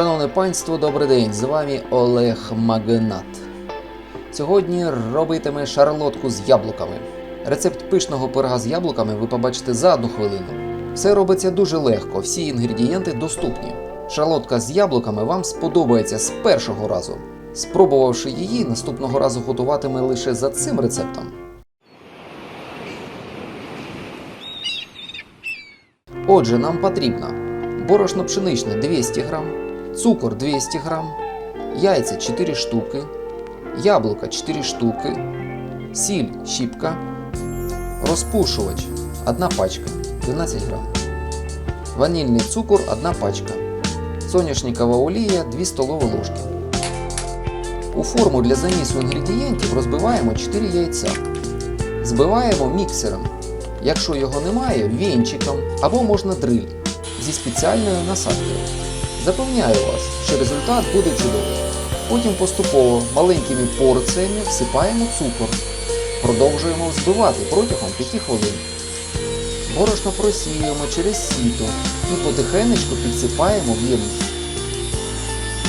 Шановне панство, добрий день! З вами Олег Магнат. Сьогодні робитиме шарлотку з яблуками. Рецепт пишного пирога з яблуками ви побачите за одну хвилину. Все робиться дуже легко, всі інгредієнти доступні. Шарлотка з яблуками вам сподобається з першого разу. Спробувавши її, наступного разу готуватиме лише за цим рецептом. Отже, нам потрібно борошно пшеничне 200 г, цукор 200 г, яйця 4 штуки, яблука 4 штуки, сіль щіпка, розпушувач 1 пачка 12 г, ванільний цукор 1 пачка, соняшникова олія 2 столові ложки. У форму для замісу інгредієнтів розбиваємо 4 яйця. Збиваємо міксером. Якщо його немає, вінчиком або можна дриль зі спеціальною насадкою. Запевняю вас, що результат буде чудовий. Потім поступово маленькими порціями всипаємо цукор. Продовжуємо взбивати протягом 5 хвилин. Борошно просіюємо через сіто і потихенечку підсипаємо в ємність.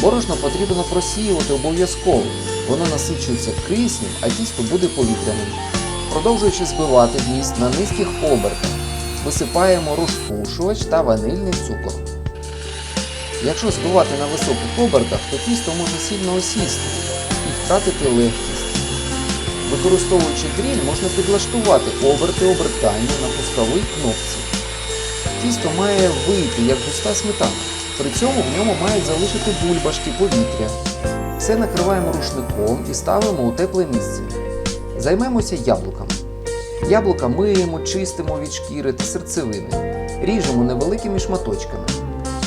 Борошно потрібно просіювати обов'язково. Воно насичується киснем, а тісто буде повітряним. Продовжуючи збивати вміст на низьких обертах, висипаємо розпушувач та ванильний цукор. Якщо збивати на високих обертах, то тісто може сильно осісти і втратити легкість. Використовуючи дріль, можна підлаштувати оберти обертання на пусковій кнопці. Тісто має вийти як густа сметана. При цьому в ньому мають залишити бульбашки повітря. Все накриваємо рушником і ставимо у тепле місце. Займемося яблуками. Яблука миємо, чистимо від шкіри та серцевини. Ріжемо невеликими шматочками.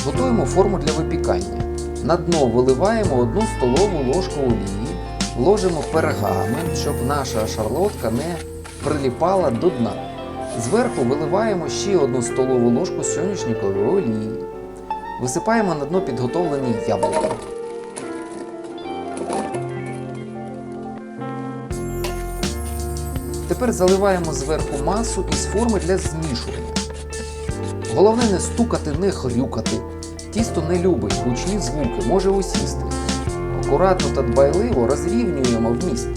Готуємо форму для випікання. На дно виливаємо 1 столову ложку олії, вложимо пергамент, щоб наша шарлотка не приліпала до дна. Зверху виливаємо ще 1 столову ложку соняшникової олії. Висипаємо на дно підготовлені яблука. Тепер заливаємо зверху масу із форми для змішування. Головне не стукати, не хрюкати. Тісто не любить гучні звуки, може осісти. Акуратно та дбайливо розрівнюємо вміст.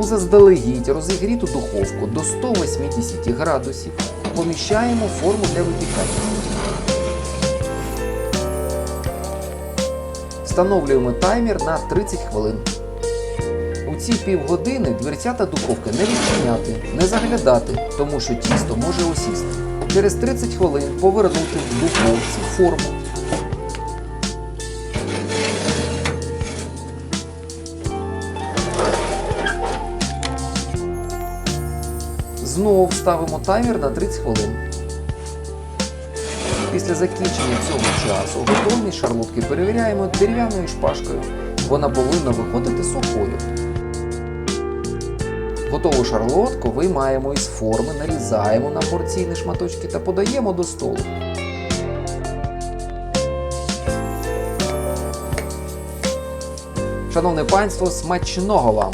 У заздалегідь розігріту духовку до 180 градусів поміщаємо форму для випікання. Встановлюємо таймер на 30 хвилин. У ці півгодини дверцята духовки не відчиняти, не заглядати, тому що тісто може осісти. Через 30 хвилин повернути в духовці форму. Знову ставимо таймер на 30 хвилин. Після закінчення цього часу готовність шарлотки перевіряємо дерев'яною шпажкою. Вона повинна виходити сухою. Готову шарлотку виймаємо із форми, нарізаємо на порційні шматочки та подаємо до столу. Шановне панство, смачного вам!